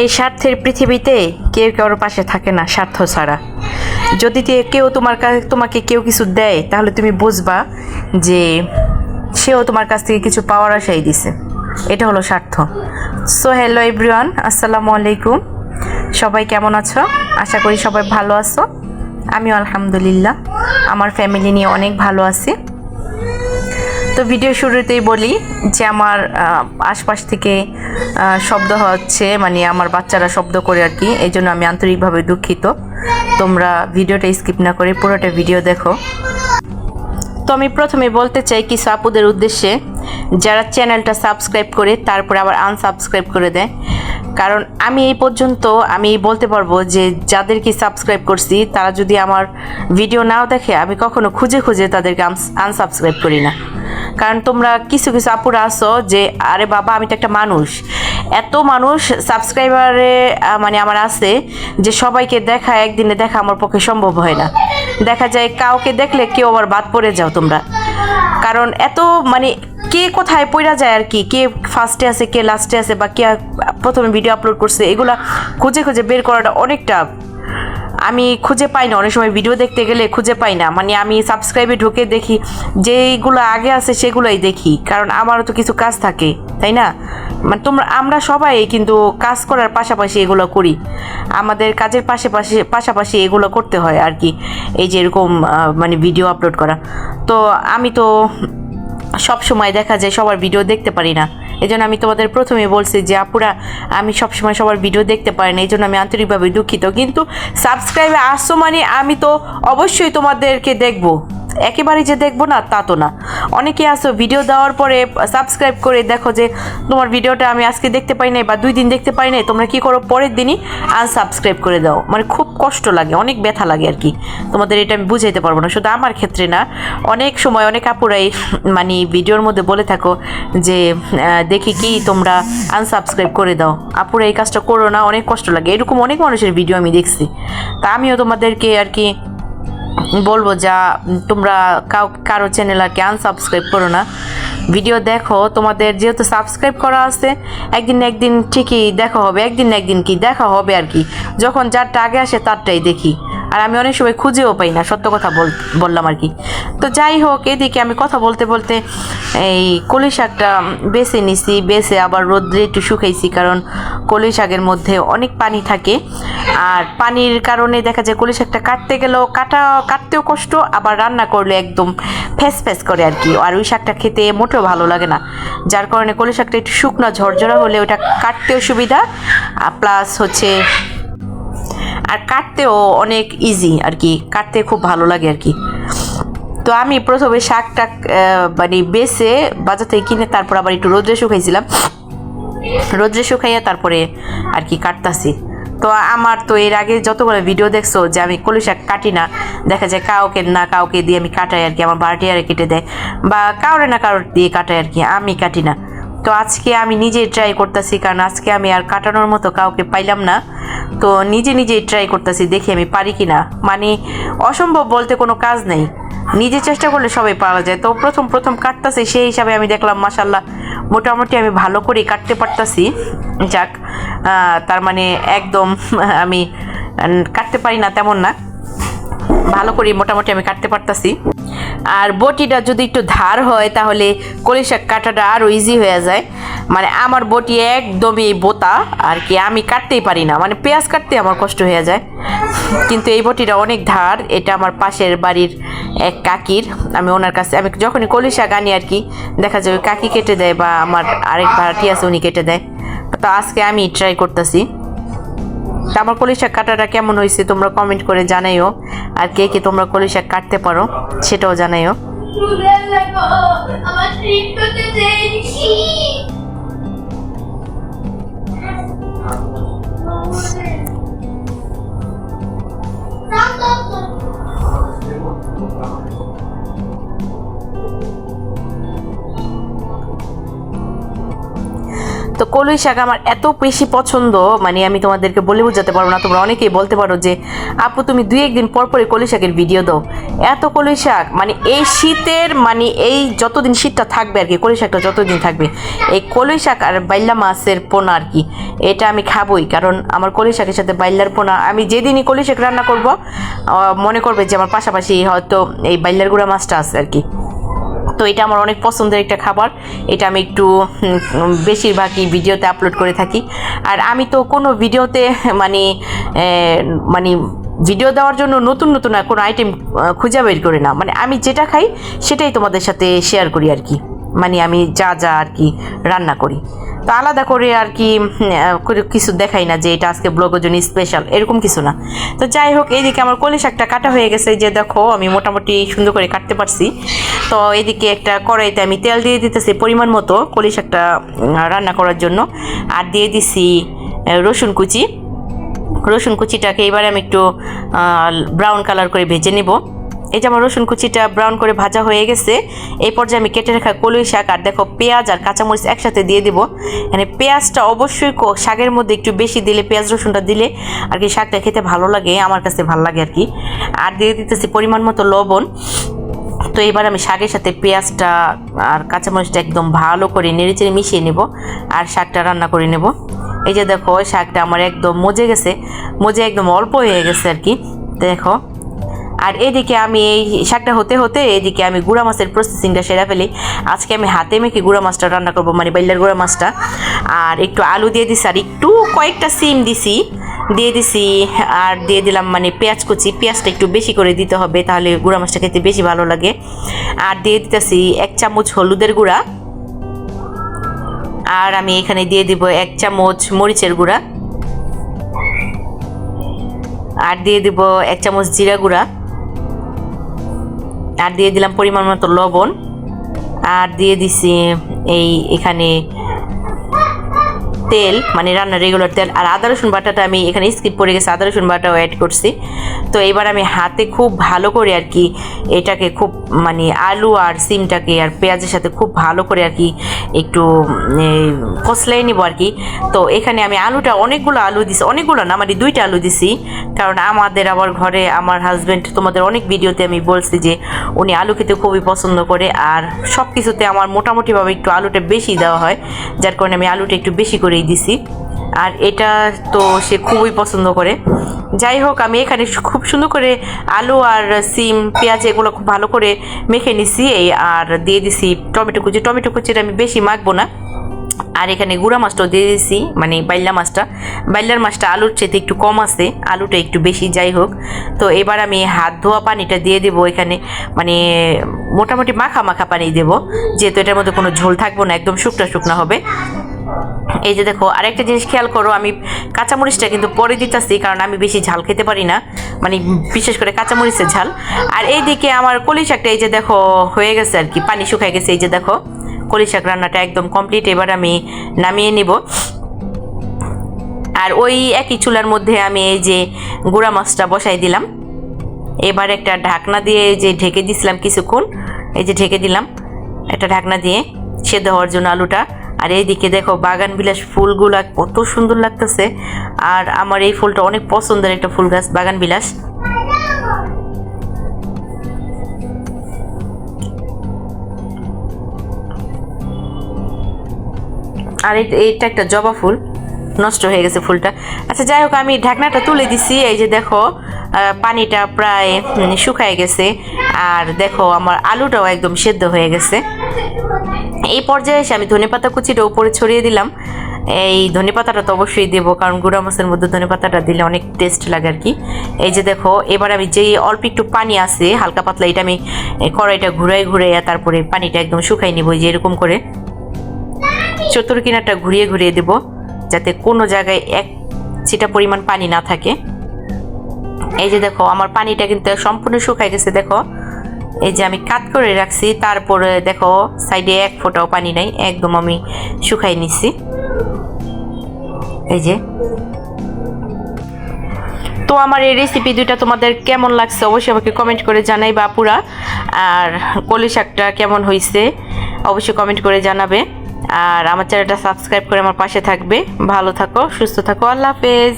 এই স্বার্থের পৃথিবীতে কেউ কারোর পাশে থাকে না, স্বার্থ ছাড়া। যদি কেউ তোমার কাছে তোমাকে কেউ কিছু দেয়, তাহলে তুমি বুঝবা যে সেও তোমার কাছ থেকে কিছু পাওয়ার আশাই দিছে। এটা হলো স্বার্থ। সো হ্যালো এভরিওয়ান আসসালামু আলাইকুম। সবাই কেমন আছো? আশা করি সবাই ভালো আছো। আমিও আলহামদুলিল্লাহ। আমার ফ্যামিলি নিয়ে অনেক ভালো আছি। তো ভিডিও শুরুতেই বলি যে আমার আশপাশ থেকে শব্দ হচ্ছে মানে আমার বাচ্চারা শব্দ করে আর কি এই জন্য আমি আন্তরিকভাবে দুঃখিত। তোমরা ভিডিওটা স্কিপ না করে পুরোটা ভিডিও দেখো। তো আমি প্রথমে বলতে চাই কি সাপুদের উদ্দেশ্যে, যারা চ্যানেলটা সাবস্ক্রাইব করে, তারপরে আবার আনসাবস্ক্রাইব করে দেয়। কারণ আমি এই পর্যন্ত আমি বলতে পারব যে যাদেরকে সাবস্ক্রাইব করছি, তারা যদি আমার ভিডিও নাও দেখে, আমি কখনো খুঁজে খুঁজে তাদেরকে আনসাবস্ক্রাইব করি না। কারণ তোমরা কিছু কিছু আপুরা আসো যে, আরে বাবা, আমি তো একটা মানুষ। এত মানুষ সাবস্ক্রাইবারে মানে আমার আছে যে সবাইকে দেখা, একদিনে দেখা আমার পক্ষে সম্ভব হয় না। দেখা যায় কাউকে দেখলে কেউ আবার বাদ পড়ে যাও তোমরা। কারণ এত মানে কে কোথায় পড়া যায় আর কি, কে ফার্স্টে আছে, কে লাস্টে আছে বা কে প্রথমে ভিডিও আপলোড করছে, এগুলা খুঁজে খুঁজে বের করাটা অনেকটা আমি খুঁজে পাই না। অনেক সময় ভিডিও দেখতে গেলে খুঁজে পাই না। মানে আমি সাবস্ক্রাইবে ঢুকে দেখি, যেইগুলো আগে আছে সেগুলোই দেখি, কারণ আমারও তো কিছু কাজ থাকে। তাই না? মানে তোমরা, আমরা সবাই কিন্তু কাজ করার পাশাপাশি এগুলো করি। আমাদের কাজের পাশাপাশি পাশাপাশি এগুলো করতে হয় আর কি। এই যে এরকম মানে ভিডিও আপলোড করা। তো আমি তো সব সময় দেখা যায় সবার ভিডিও দেখতে পারি না। এই জন্য আমি তোমাদের প্রথমে বলছি যে, আপুরা, আমি সবসময় সবার ভিডিও দেখতে পারি না। এই জন্য আমি আন্তরিকভাবে দুঃখিত। কিন্তু সাবস্ক্রাইবে আসছো মানে আমি তো অবশ্যই তোমাদেরকে দেখব। একেবারেই যে দেখব না, তা তো না। অনেকে আসো ভিডিও দেওয়ার পরে সাবস্ক্রাইব করে দেখো যে, তোমার ভিডিওটা আমি আজকে দেখতে পাই নাই বা দুই দিন দেখতে পাই নাই, তোমরা কি করো? পরের দিনই আনসাবস্ক্রাইব করে দাও। মানে খুব কষ্ট লাগে, অনেক ব্যথা লাগে আর কি। তোমাদের এটা আমি বুঝাইতে পারব না, শুধু আমার ক্ষেত্রে না। অনেক সময় অনেক আপুরাই মানে ভিডিওর মধ্যে বলে থাকো যে দেখি কি তোমরা আনসাবস্ক্রাইব করে দাও। আপুরা এই কাজটা করো না, অনেক কষ্ট লাগে। এরকম অনেক মানুষের ভিডিও আমি দেখছি। তা আমিও তোমাদেরকে আর কি বলব যা তোমরা কাউ, কারও চ্যানেল আর কি আনসাবস্ক্রাইব করো না। ভিডিও দেখো, তোমাদের যেহেতু সাবস্ক্রাইব করা আছে, একদিন একদিন ঠিকই দেখা হবে, একদিন একদিন কি দেখা হবে আর কি। যখন যারটা আগে আসে, তারটাই দেখি। আর আমি অনেক সময় খুঁজেও পাই না, সত্য কথা বল, বললাম আর কি। তো যাই হোক, এদিকে আমি কথা বলতে বলতে এই কলি শাকটা বেছে নিছি, বেছে আবার রোদ্রে একটু শুকাইছি কারণ কলি শাকের মধ্যে অনেক পানি থাকে। আর পানির কারণে দেখা যায় কলি শাকটা কাটতে গেলেও কাটা, কাটতেও কষ্ট, আবার রান্না করলে একদম ফ্যাস ফ্যাস করে আর কি। আর ওই শাকটা খেতে মোটেও ভালো লাগে না। যার কারণে কলি শাকটা একটু শুকনো, ঝরঝরা হলে ওটা কাটতেও সুবিধা। প্লাস হচ্ছে আর কাটতেও অনেক ইজি আর কি কাটতে খুব ভালো লাগে আর কি তো আমি প্রথমে শাকটা মানে বেছে বাজার থেকে কিনে তারপর আবার একটু রোদ্রে শুকাইছিলাম। রোদ্রে শুকাইয়া তারপরে আর কি কাটতাছি। তো আমার তো এর আগে যতগুলো ভিডিও দেখছ যে আমি কলু শাক কাটি না, দেখা যায় কাউকে না কাউকে দিয়ে আমি কাটাই আর কি আমার বাড়িটি আর কেটে দেয়, বা কাউরে না কারোর দিয়ে কাটাই আর কি আমি কাটি না। তো আজকে আমি নিজেই ট্রাই করতেছি, কারণ আজকে আমি আর কাটানোর মতো কাউকে পাইলাম না। তো নিজে নিজেই ট্রাই করতেছি, দেখি আমি পারি কি না মানে অসম্ভব বলতে কোনো কাজ নেই। নিজে চেষ্টা করলে সবাই পারা যায়। তো প্রথম প্রথম কাটতেছি, সেই হিসাবে আমি দেখলাম মাসাল্লাহ মোটামুটি আমি ভালো করে কাটতে পারতাছি। যাক তার মানে একদম আমি কাটতে পারি না তেমন না। ভালো করে মোটামুটি আমি কাটতে পারতাছি। আর বটিটা যদি একটু ধার হয়, তাহলে কলি শাক কাটাটা আরও ইজি হয়ে যায়। মানে আমার বটি একদমই বোতা, আর কি আমি কাটতেই পারি না। মানে পেঁয়াজ কাটতে আমার কষ্ট হয়ে যায়। কিন্তু এই বটিটা অনেক ধার, এটা আমার পাশের বাড়ির এক কাকির। আমি ওনার কাছে, আমি যখনই কলি শাক আনি আর কি, দেখা যায় কাকি কেটে দেয় বা আমার আরেক ভাড়াটি আছে, উনি কেটে দেয়। তো আজকে আমি ট্রাই করতেছি। আমার কলি শাক কাটাটা কেমন হয়েছে তোমরা কমেন্ট করে জানাইও। আর কে কে তোমরা কলি শাক কাটতে পারো সেটাও জানাইও। Thank ট্রিট তো কলই শাক আমার এত বেশি পছন্দ মানে আমি তোমাদেরকে বলে বোঝাতে পারব না, তোমরা অনেকেই বলতে পারো যে, আপু, তুমি দুই একদিন পর পরে কলই শাকের ভিডিও দাও। এত কলই শাক মানে এই শীতের মানে এই যতদিন শীতটা থাকবে আর কি, কলই শাকটা যতদিন থাকবে, এই কলই শাক আর বাইল্লা মাছের পোনা আর কি, এটা আমি খাবোই, কারণ আমার কলই শাকের সাথে বাইল্লার পোনা, আমি যেদিনই কলই শাক রান্না করব মনে করবে যে আমার পাশাপাশি হয়তো এই বাইল্লার গুঁড়া মাছটা আছে আর কি। তো এটা আমার অনেক পছন্দের একটা খাবার। এটা আমি একটু বেশিরভাগই ভিডিওতে আপলোড করে থাকি। আর আমি তো কোনো ভিডিওতে মানে মানে ভিডিও দেওয়ার জন্য নতুন নতুন কোনো আইটেম খুঁজে বের করি না। মানে আমি যেটা খাই সেটাই তোমাদের সাথে শেয়ার করি আর কি। মানে আমি যা যা আর কি রান্না করি। তো আলাদা করে আর কি কিছু দেখাই না যে এটা আজকে ব্লগের জন্য স্পেশাল এরকম কিছু না। তো যাই হোক এইদিকে আমার কলি শাকটা কাটা হয়ে গেছে যে দেখো, আমি মোটামুটি সুন্দর করে কাটতে পারছি। তো এদিকে একটা কড়াইতে আমি তেল দিয়ে দিতেছি পরিমাণ মতো কলি শাকটা রান্না করার জন্য। আর দিয়ে দিছি রসুন কুচি। রসুন কুচিটাকে এবারে আমি একটু ব্রাউন কালার করে ভেজে নেব। এই যে আমার রসুন কুচিটা ব্রাউন করে ভাজা হয়ে গেছে, এই পর্যায়ে আমি কেটে রাখা কলুই শাক আর দেখো পেঁয়াজ আর কাঁচামরিচ একসাথে দিয়ে দিব। মানে পেঁয়াজটা অবশ্যই শাকের মধ্যে একটু বেশি দিলে, পেঁয়াজ রসুনটা দিলে আর কি শাকটা খেতে ভালো লাগে, আমার কাছে ভালো লাগে আর কি। আর দিয়ে দিতেছি পরিমাণ মতো লবণ। তো এবার আমি শাকের সাথে পেঁয়াজটা আর কাঁচামরিচটা একদম ভালো করে নেড়েচেড়ে মিশিয়ে নেব আর শাকটা রান্না করে নেব। এই যে দেখো, শাকটা আমার একদম মজে গেছে, মজে একদম অল্প হয়ে গেছে আর কি। দেখো আর এদিকে আমি এই শাকটা হতে হতে এদিকে আমি গুঁড়া মাছের প্রসেসিংটা সেরা ফেলি। আজকে আমি হাতে মেখে গুঁড়া মাছটা রান্না করব মানে বাইলার গুঁড়া মাছটা। আর একটু আলু দিয়ে দিছি, আর একটু কয়েকটা সিম দিছি, দিয়ে দিছি, আর দিয়ে দিলাম মানে পেঁয়াজ কুচি। পেঁয়াজটা একটু বেশি করে দিতে হবে, তাহলে গুঁড়া মাছটা খেতে বেশি ভালো লাগে। আর দিয়ে দিতেছি এক চামচ হলুদের গুঁড়া। আর আমি এখানে দিয়ে দিব এক চামচ মরিচের গুঁড়া। আর দিয়ে দিব এক চামচ জিরা গুঁড়া। আর দিয়ে দিলাম পরিমাণ মতো লবণ। আর দিয়ে দিছি এই এখানে তেল মানে রান্নার রেগুলার তেল, আর আদা, রসুন বাটাটা আমি এখানে স্কিপ পড়ে গেছে, আদা, রসুন বাটাও অ্যাড করছি। তো এবার আমি হাতে খুব ভালো করে আর কি এটাকে খুব মানে আলু আর সিমটাকে আর পেঁয়াজের সাথে খুব ভালো করে আর কি একটু কষলাই নিব আর কি। তো এখানে আমি আলুটা অনেকগুলো আলু দিছি, অনেকগুলো না মানে দুইটা আলু দিছি। কারণ আমাদের আবার ঘরে, আমার হাজব্যান্ড তোমাদের অনেক ভিডিওতে আমি বলছি যে উনি আলু খেতে খুবই পছন্দ করে, আর সব কিছুতে আমার মোটামুটিভাবে একটু আলুটা বেশি দেওয়া হয়, যার কারণে আমি আলুটা একটু বেশি করেই দিছি। আর এটা তো সে খুবই পছন্দ করে। যাই হোক, আমি এখানে খুব সুন্দর করে আলু আর সিম, পেঁয়াজ এগুলো খুব ভালো করে মেখে নিছি। এই আর দিয়ে দিছি টমেটো কুচি। টমেটো কুচিটা আমি বেশি মাখবো না। আর এখানে গুঁড়া মাছটাও দিয়ে দিয়েছি মানে বাইল্লা মাছটা। বাইল্লার মাছটা আলুর চেতে একটু কম আছে, আলুটা একটু বেশি, যাই হোক। তো এবার আমি হাত ধোয়া পানিটা দিয়ে দেবো এখানে মানে মোটামুটি মাখা মাখা পানি দেবো। যেহেতু এটার মধ্যে কোনো ঝোল থাকব না, একদম শুকনা শুকনা হবে। এই যে দেখো, আরেকটা জিনিস খেয়াল করো, আমি কাঁচামরিচটা কিন্তু পরে দিতেছি, কারণ আমি বেশি ঝাল খেতে পারি না। মানে বিশেষ করে কাঁচামরিচের ঝাল। আর এইদিকে আমার কলি শাকটা এই যে দেখো, হয়ে গেছে আর কি, পানি শুকায় গেছে, এই যে দেখো। কলি শাক রান্নাটা একদম কমপ্লিট এবার আমি নামিয়ে নিব। আর ওই একই চুলার মধ্যে আমি এই যে গুঁড়া মাছটা বসাই দিলাম। এবার একটা ঢাকনা দিয়ে যে ঢেকে দিছিলাম কিছুক্ষণ, এই যে ঢেকে দিলাম একটা ঢাকনা দিয়ে, সেদ্ধ হওয়ার জন্য আলুটা। আর এইদিকে দেখো বাগান বিলাস ফুলগুলা কত সুন্দর লাগতেছে। আর আমার এই ফুলটা অনেক পছন্দের একটা ফুল গাছ বাগান বিলাস। আর এইটা একটা জবা ফুল নষ্ট হয়ে গেছে ফুলটা। আচ্ছা যাই হোক আমি ঢাকনাটা তুলে দিছি। এই যে দেখো পানিটা প্রায় উম, শুকায় গেছে। আর দেখো আমার আলুটাও একদম সেদ্ধ হয়ে গেছে। এই পর্যায়ে এসে আমি ধনেপাতা কুচিটা উপরে ছড়িয়ে দিলাম। এই ধনেপাতাটা তো অবশ্যই দেবো, কারণ গুঁড়া মাছের মধ্যে ধনেপাতাটা দিলে অনেক টেস্ট লাগে আর কি। এই যে দেখো, এবার আমি যেই অল্প একটু পানি আছে, হালকা পাতলা, এটা আমি কড়াইটা ঘুরাই ঘুরাইয়া তারপরে পানিটা একদম শুকাই নিব যে এরকম করে। চতুর কিনারটা ঘুরিয়ে ঘুরিয়ে দেব, যাতে কোনো জায়গায় এক চিটা পরিমাণ পানি না থাকে। এই যে দেখো, আমার পানিটা কিন্তু সম্পূর্ণ শুকাই গেছে, দেখো। এই যে আমি কাত করে রাখছি, তারপরে দেখো সাইডে এক ফোঁটাও পানি নাই, একদম আমি শুকাই নিছি। এই যে। তো আমার এই রেসিপি দুইটা তোমাদের কেমন লাগছে অবশ্যই আমাকে কমেন্ট করে জানাই বাপুরা আর কলি শাকটা কেমন হয়েছে অবশ্যই কমেন্ট করে জানাবে। আর আমার চ্যানেলটা সাবস্ক্রাইব করে আমার পাশে থাকবে। ভালো থাকো, সুস্থ থাকো, আল্লাহ হাফেজ।